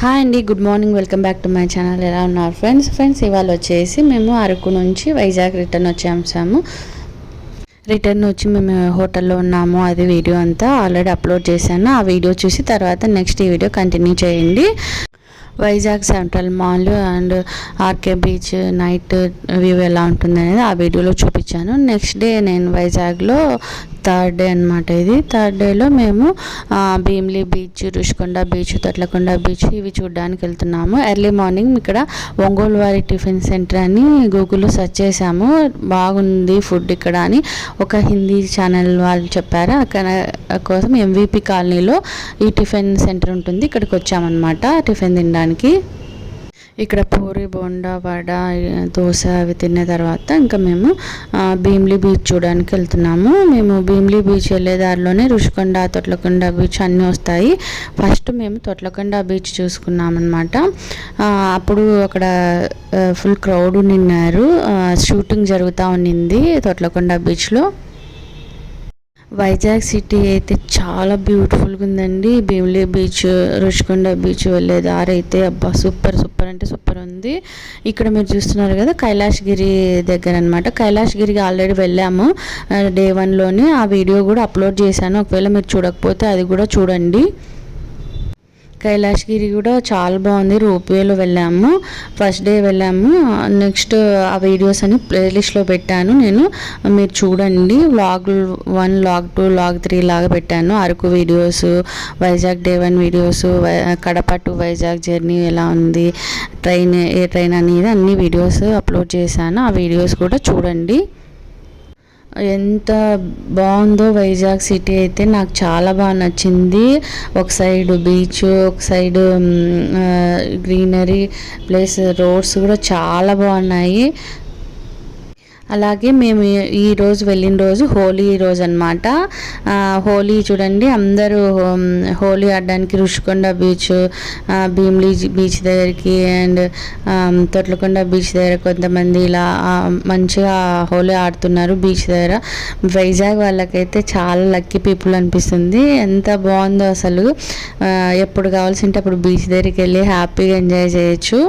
Hi అండి good morning welcome back to my channel ఎలా ఉన్నారు ఫ్రెండ్స్ ఫ్రెండ్స్ ఇవాళ వచ్చేసి మేము అరకు నుంచి వైజాగ్ రిటర్న్ వచ్చాము రిటర్న్ వచ్చి మేము హోటల్లో ఉన్నాము అది వీడియో అంతా ఆల్రెడీ అప్లోడ్ చేశాను. ఆ వీడియో చూసి తర్వాత నెక్స్ట్ ఈ వీడియో కంటిన్యూ చేయండి. Vizag central mall and RK beach night view ఎలా ఉంటుంది అనేది ఆ వీడియోలో చూపించాను. నెక్స్ట్ డే నేను వైజాగ్లో థర్డ్ డే అనమాట ఇది. థర్డ్ డేలో మేము Bheemli beach Rushikonda beach Thotlakonda beach ఇవి చూడడానికి వెళ్తున్నాము. ఎర్లీ మార్నింగ్ ఇక్కడ ఒంగోలు వారి టిఫిన్ సెంటర్ అని గూగుల్లో సెర్చ్ చేసాము బాగుంది ఫుడ్ ఇక్కడ అని ఒక హిందీ ఛానల్ వాళ్ళు చెప్పారు. అక్కడ కోసం ఎంవిపి కాలనీలో ఈ టిఫిన్ సెంటర్ ఉంటుంది. ఇక్కడికి వచ్చామన్నమాట టిఫిన్ తినడానికి. ఇక్కడ పూరి బోండా వడ దోశ అవి తిన్న తర్వాత ఇంకా మేము భీమ్లీ బీచ్ చూడడానికి వెళ్తున్నాము. మేము భీమ్లీ బీచ్ వెళ్ళే దారిలోనే రుషికొండ తొట్లకొండ బీచ్ అన్నీ వస్తాయి. ఫస్ట్ మేము తొట్లకొండ బీచ్ చూసుకున్నామన్నమాట. అప్పుడు అక్కడ ఫుల్ క్రౌడ్ నిన్నారు షూటింగ్ జరుగుతూ ఉన్నింది తొట్లకొండ బీచ్లో. వైజాగ్ సిటీ అయితే చాలా బ్యూటిఫుల్గా ఉందండి భీమిలీ బీచ్ రుషికొండ బీచ్ వెళ్ళే దారి అయితే అబ్బా సూపర్ సూపర్ అంటే సూపర్ ఉంది. ఇక్కడ మీరు చూస్తున్నారు కదా కైలాష్గిరి దగ్గర అనమాట కైలాష్గిరికి ఆల్రెడీ వెళ్ళాము. డే వన్లోనే ఆ వీడియో కూడా అప్లోడ్ చేశాను. ఒకవేళ మీరు చూడకపోతే అది కూడా చూడండి. కైలాసగిరి కూడా చాలా బాగుంది. రోప్వేలో వెళ్ళాము. ఫస్ట్ డే వెళ్ళాము. నెక్స్ట్ ఆ వీడియోస్ అని ప్లేలిస్ట్లో పెట్టాను నేను. మీరు చూడండి. Vlog one vlog two vlog three లాగా పెట్టాను. Araku videos Vizag day one videos Kadapa to Vizag journey ఎలా ఉంది ట్రైన్ ఏ ట్రైన్ అనేది అన్ని వీడియోస్ అప్లోడ్ చేశాను. ఆ వీడియోస్ కూడా చూడండి. ఎంత బాగుందో వైజాగ్ సిటీ అయితే నాకు చాలా బాగా నచ్చింది. ఒక సైడ్ బీచ్ ఒక సైడ్ గ్రీనరీ ప్లస్ రోడ్స్ కూడా చాలా బాగున్నాయి. అలాగే మేము ఈ రోజు వెళ్ళిన రోజు హోలీ రోజు అనమాట హోలీ చూడండి అందరూ హోలీ ఆడడానికి రుషికొండ బీచ్ భీమ్లీ బీచ్ దగ్గరికి అండ్ తొట్లకొండ బీచ్ దగ్గర కొంతమంది ఇలా మంచిగా హోలీ ఆడుతున్నారు బీచ్ దగ్గర. వైజాగ్ వాళ్ళకైతే చాలా లక్కీ పీపుల్ అనిపిస్తుంది. ఎంత బాగుందో అసలు. ఎప్పుడు కావాల్సింటే అప్పుడు బీచ్ దగ్గరికి వెళ్ళి హ్యాపీగా ఎంజాయ్ చేయొచ్చు.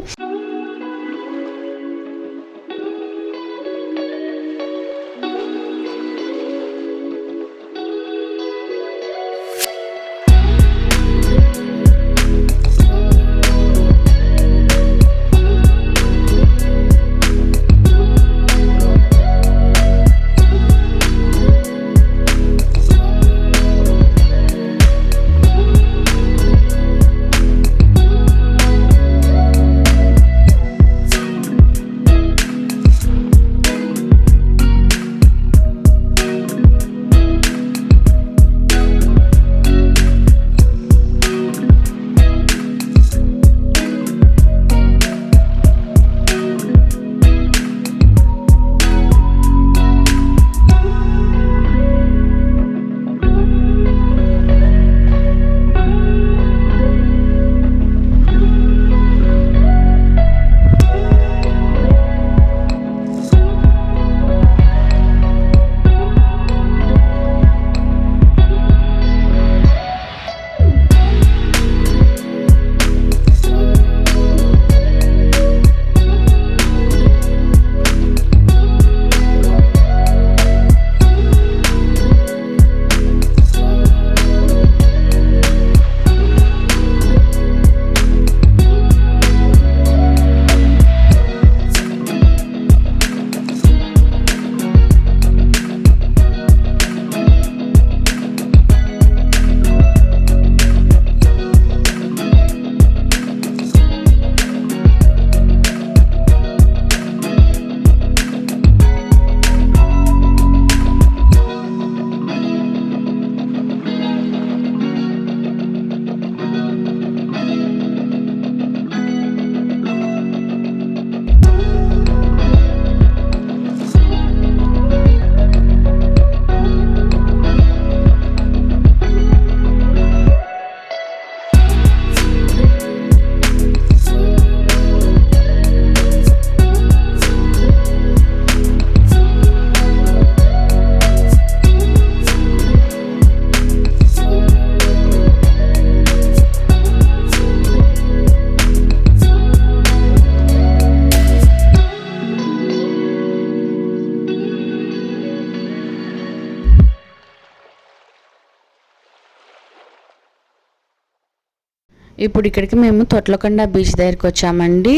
ఇప్పుడు ఇక్కడికి మేము తొట్లకొండ బీచ్ దగ్గరికి వచ్చామండి.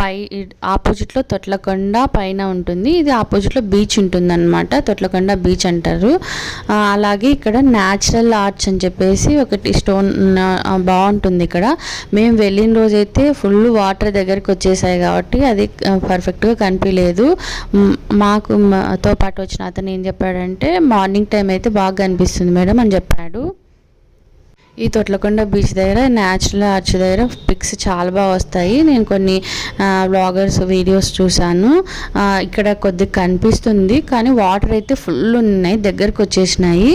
పై ఆపోజిట్లో తొట్లకొండ పైన ఉంటుంది. ఇది ఆపోజిట్లో బీచ్ ఉంటుందన్నమాట. తొట్లకొండ బీచ్ అంటారు. అలాగే ఇక్కడ న్యాచురల్ ఆర్ట్స్ అని చెప్పేసి ఒకటి స్టోన్ బాగుంటుంది ఇక్కడ. మేము వెళ్ళిన రోజైతే ఫుల్ వాటర్ దగ్గరికి వచ్చేసాయి కాబట్టి అది పర్ఫెక్ట్గా కనిపించలేదు మాకు తో పాటు వచ్చిన అతను ఏం చెప్పాడంటే మార్నింగ్ టైం అయితే బాగా కనిపిస్తుంది మేడం అని చెప్పాడు. ఈ తొట్లకొండ బీచ్ దగ్గర న్యాచురల్ ఆర్చ్ దగ్గర పిక్స్ చాలా బాగా వస్తాయి. నేను కొన్ని బ్లాగర్స్ వీడియోస్ చూశాను. ఇక్కడ కొద్దిగా కనిపిస్తుంది. కానీ వాటర్ అయితే ఫుల్ ఉన్నాయి. దగ్గరకు వచ్చేసినాయి.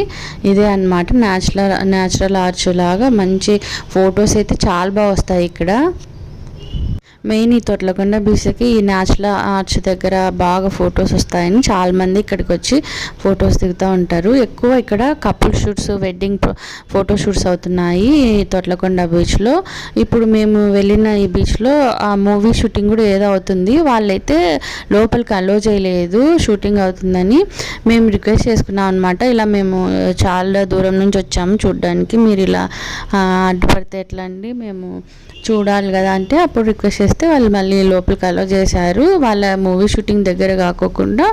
ఇదే అనమాట న్యాచురల్ న్యాచురల్ ఆర్చ్ లాగా మంచి ఫొటోస్ అయితే చాలా బాగా వస్తాయి ఇక్కడ. మెయిన్ ఈ తొట్లకొండ బీచ్కి ఈ న్యాచురల్ ఆర్చ్ దగ్గర బాగా ఫొటోస్ వస్తాయని చాలామంది ఇక్కడికి వచ్చి ఫొటోస్ దిగుతూ ఉంటారు. ఎక్కువ ఇక్కడ couple shoots wedding photo shoots అవుతున్నాయి ఈ తొట్లకొండ బీచ్లో. ఇప్పుడు మేము వెళ్ళిన ఈ బీచ్లో ఆ మూవీ షూటింగ్ కూడా ఏదో అవుతుంది. వాళ్ళైతే లోపలికి అలో చేయలేదు షూటింగ్ అవుతుందని మేము రిక్వెస్ట్ చేసుకున్నాం అనమాట ఇలా మేము చాలా దూరం నుంచి వచ్చాము చూడడానికి. మీరు ఇలా అడ్డుపడితే ఎట్లా అండి మేము చూడాలి కదా అంటే అప్పుడు రిక్వెస్ట్ చేస్తే వాళ్ళు మళ్ళీ లోపలికి అలో చేశారు. వాళ్ళ మూవీ షూటింగ్ దగ్గర కాకోకుండా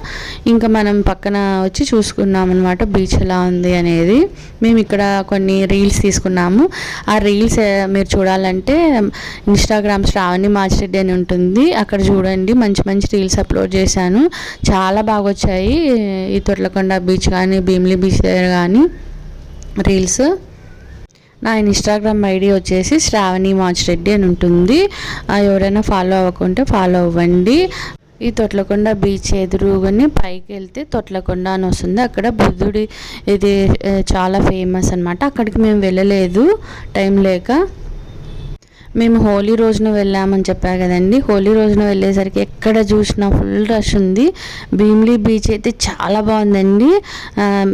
ఇంకా మనం పక్కన వచ్చి చూసుకున్నాం అనమాట బీచ్ ఎలా ఉంది అనేది. మేము ఇక్కడ కొన్ని రీల్స్ తీసుకున్నాము. ఆ రీల్స్ మీరు చూడాలంటే ఇన్స్టాగ్రామ్ శ్రావణి మాచిరెడ్డి అని ఉంటుంది. అక్కడ చూడండి మంచి మంచి రీల్స్ అప్లోడ్ చేశాను. చాలా బాగా వచ్చాయి ఈ తొట్లకొండ బీచ్ కానీ భీమిలీ బీచ్ దగ్గర కానీ రీల్స్ నా ఇన్స్టాగ్రామ్ ఐడి వచ్చేసి శ్రావణి మాచ్ రెడ్డి అని ఉంటుంది. ఎవరైనా ఫాలో అవ్వకుంటే ఫాలో అవ్వండి. ఈ తొట్లకొండ బీచ్ ఎదురుగానే పైకి వెళ్తే తొట్లకొండ అని వస్తుంది. అక్కడ బుద్ధుడి ఇది చాలా ఫేమస్ అనమాట అక్కడికి మేము వెళ్ళలేదు టైం లేక. మేము హోలీ రోజున వెళ్ళామని చెప్పా కదండి. హోలీ రోజున వెళ్ళేసరికి ఎక్కడ చూసినా ఫుల్ రష్ ఉంది. భీమ్లీ బీచ్ అయితే చాలా బాగుందండి.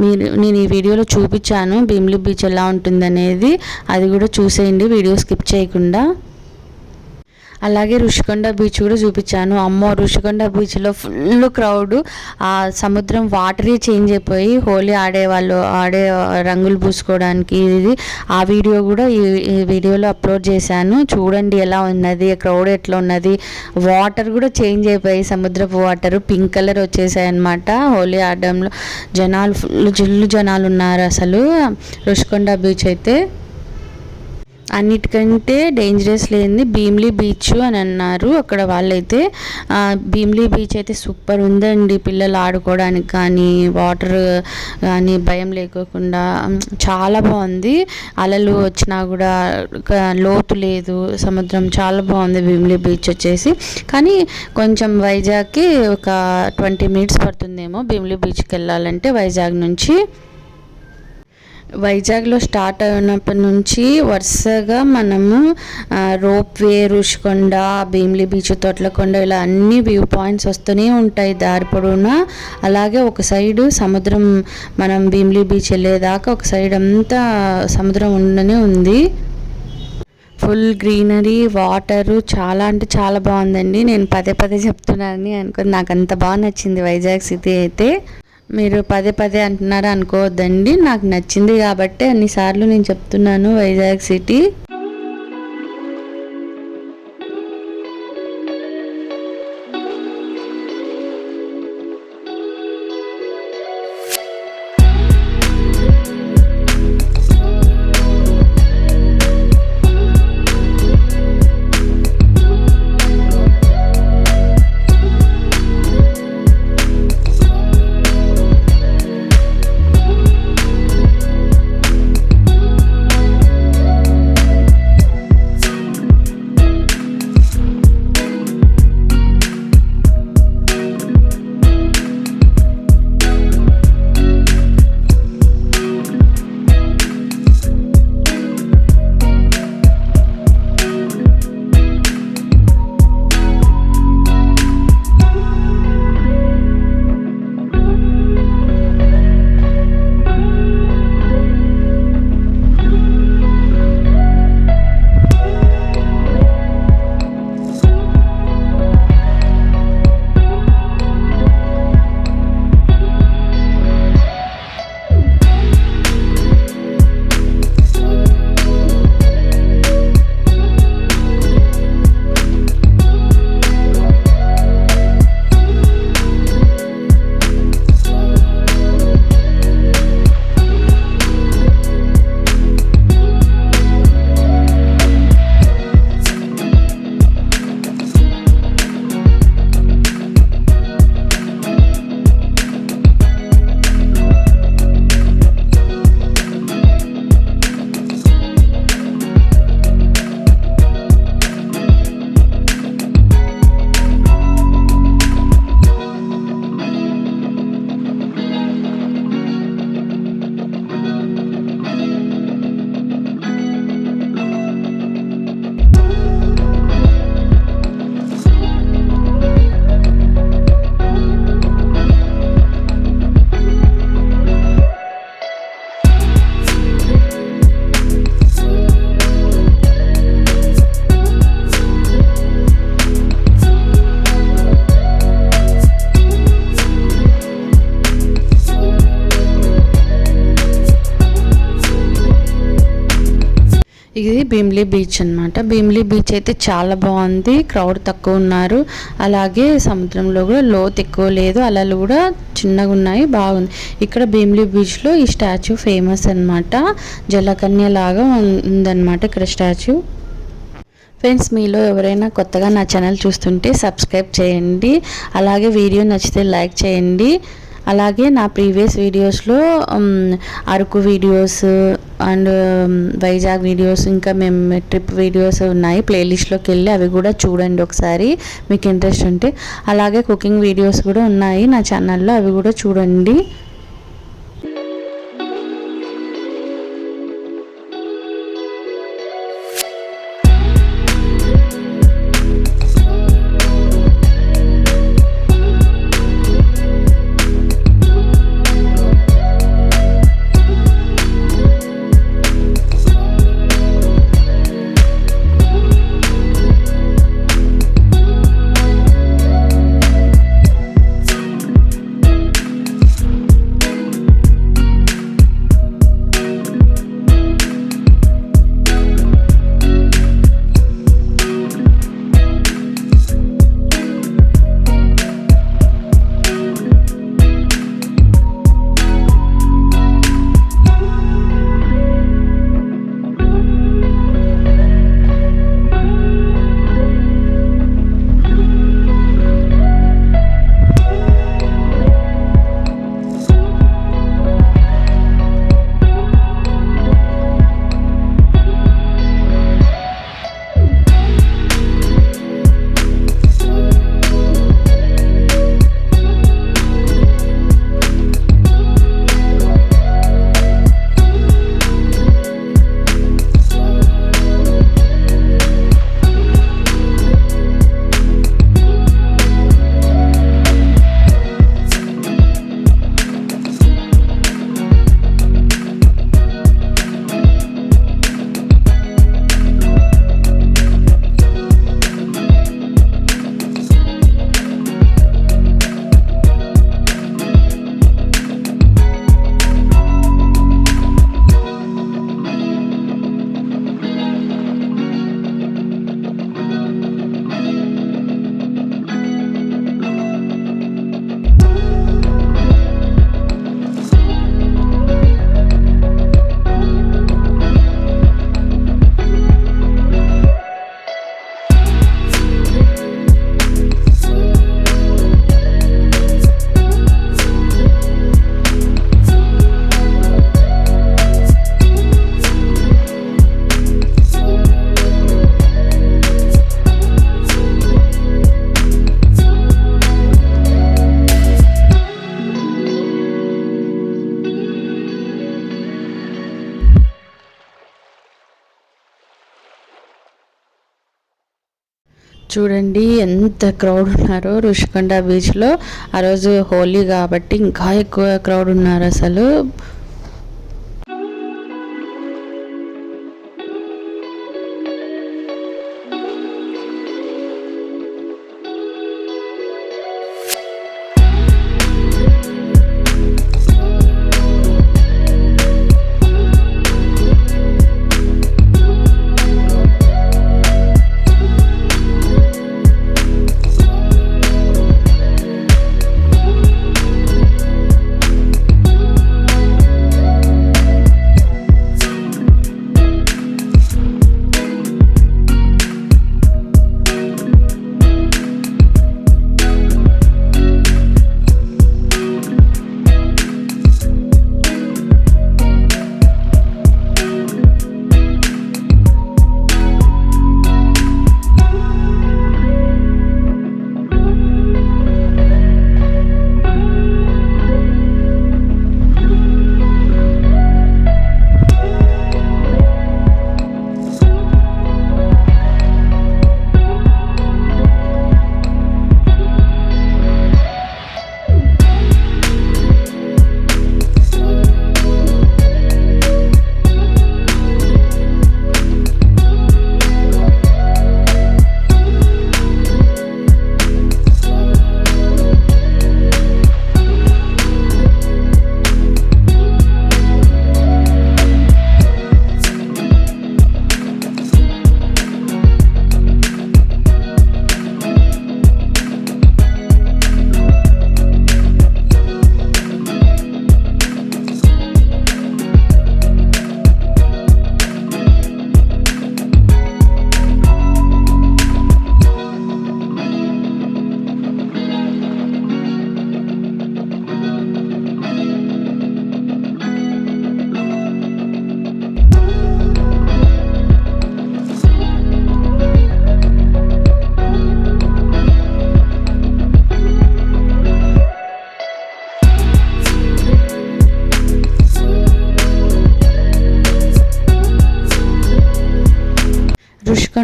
మీరు నేను ఈ వీడియోలో చూపించాను భీమ్లీ బీచ్ ఎలా ఉంటుందనేది. అది కూడా చూసేయండి వీడియో స్కిప్ చేయకుండా. అలాగే ఋషికొండ బీచ్ కూడా చూపించాను. అమ్మో ఋషికొండ బీచ్లో ఫుల్ క్రౌడ్ ఆ సముద్రం వాటరే చేంజ్ అయిపోయి హోలీ ఆడేవాళ్ళు ఆడే రంగులు పూసుకోవడానికి ఇది. ఆ వీడియో కూడా ఈ వీడియోలో అప్లోడ్ చేశాను. చూడండి ఎలా ఉన్నది క్రౌడ్ ఎట్లా ఉన్నది. వాటర్ కూడా చేంజ్ అయిపోయి సముద్రపు వాటర్ పింక్ కలర్ వచ్చేసాయి అనమాట హోలీ ఆడడంలో జనాలు ఫుల్ జిల్లు జనాలు ఉన్నారు అసలు. రుషికొండ బీచ్ అయితే. అన్నిటికంటే డేంజరస్ లేనిది భీమ్లీ బీచ్ అని అన్నారు. అక్కడ వాళ్ళైతే భీమ్లీ బీచ్ అయితే సూపర్ ఉందండి. పిల్లలు ఆడుకోవడానికి కానీ వాటర్ కానీ భయం లేకోకుండా చాలా బాగుంది. అలలు వచ్చినా కూడా లోతు లేదు సముద్రం చాలా బాగుంది భీమ్లీ బీచ్ వచ్చేసి. కానీ కొంచెం వైజాగ్కి ఒక ట్వంటీ మినిట్స్ పడుతుందేమో భీమ్లీ బీచ్కి వెళ్ళాలంటే వైజాగ్ నుంచి. వైజాగ్లో స్టార్ట్ అయినప్పటి నుంచి వరుసగా మనము rope way Rushikonda Bheemili beach Thotlakonda ఇలా అన్ని వ్యూ పాయింట్స్ వస్తూనే ఉంటాయి దారి పొడవునా. అలాగే ఒక సైడ్ సముద్రం మనం భీమిలి బీచ్ వెళ్ళేదాకా ఒక సైడ్ అంతా సముద్రం ఉండనే ఉంది. ఫుల్ గ్రీనరీ వాటరు చాలా అంటే చాలా బాగుందండి. నేను పదే పదే చెప్తున్నానని అనుకుని నాకు అంత బాగా నచ్చింది వైజాగ్ సిటీ అయితే. మీరు పదే పదే అంటున్నారు అనుకోవద్దండి. నాకు నచ్చింది కాబట్టి అన్నిసార్లు నేను చెప్తున్నాను వైజాగ్ సిటీ. బీచ్ అనమాట భీమిలీ బీచ్ అయితే చాలా బాగుంది. క్రౌడ్ తక్కువ ఉన్నారు. అలాగే సముద్రంలో కూడా లోతు ఎక్కువ లేదు. అలలు కూడా చిన్నగా ఉన్నాయి. బాగుంది. ఇక్కడ భీమిలీ బీచ్లో ఈ స్టాచ్యూ ఫేమస్ అనమాట జలకన్య లాగా ఉందన్నమాట ఇక్కడ స్టాచ్యూ ఫ్రెండ్స్ మీలో ఎవరైనా కొత్తగా నా ఛానల్ చూస్తుంటే సబ్స్క్రైబ్ చేయండి. అలాగే వీడియో నచ్చితే లైక్ చేయండి. అలాగే నా ప్రీవియస్ వీడియోస్లో Araku videos and Vizag videos ఇంకా మేము ట్రిప్ వీడియోస్ ఉన్నాయి ప్లేలిస్ట్లోకి వెళ్ళి అవి కూడా చూడండి ఒకసారి మీకు ఇంట్రెస్ట్ ఉంటే. అలాగే కుకింగ్ వీడియోస్ కూడా ఉన్నాయి నా ఛానల్లో అవి కూడా చూడండి. చూడండి ఎంత క్రౌడ్ ఉన్నారో ఋషికొండ బీచ్లో ఆ రోజు హోలీ కాబట్టి ఇంకా ఎక్కువ క్రౌడ్ ఉన్నారు అసలు.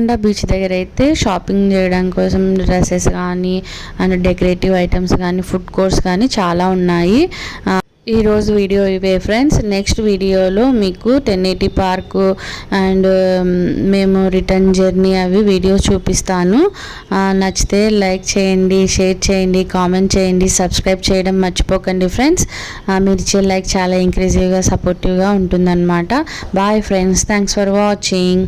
తాళ్ళకొండ బీచ్ దగ్గర అయితే షాపింగ్ చేయడం కోసం డ్రెస్సెస్ కానీ అండ్ డెకరేటివ్ ఐటమ్స్ కానీ ఫుడ్ కోర్ట్స్ కానీ చాలా ఉన్నాయి. ఈరోజు వీడియో ఇవే ఫ్రెండ్స్. నెక్స్ట్ వీడియోలో మీకు టెన్ ఎయిటీ పార్క్ అండ్ మేము రిటర్న్ జర్నీ అవి వీడియో చూపిస్తాను. నచ్చితే లైక్ చేయండి షేర్ చేయండి కామెంట్ చేయండి సబ్స్క్రైబ్ చేయడం మర్చిపోకండి ఫ్రెండ్స్. మీరు ఇచ్చే లైక్ చాలా ఇంక్రీజివ్గా సపోర్టివ్గా ఉంటుందన్నమాట. Bye friends thanks for watching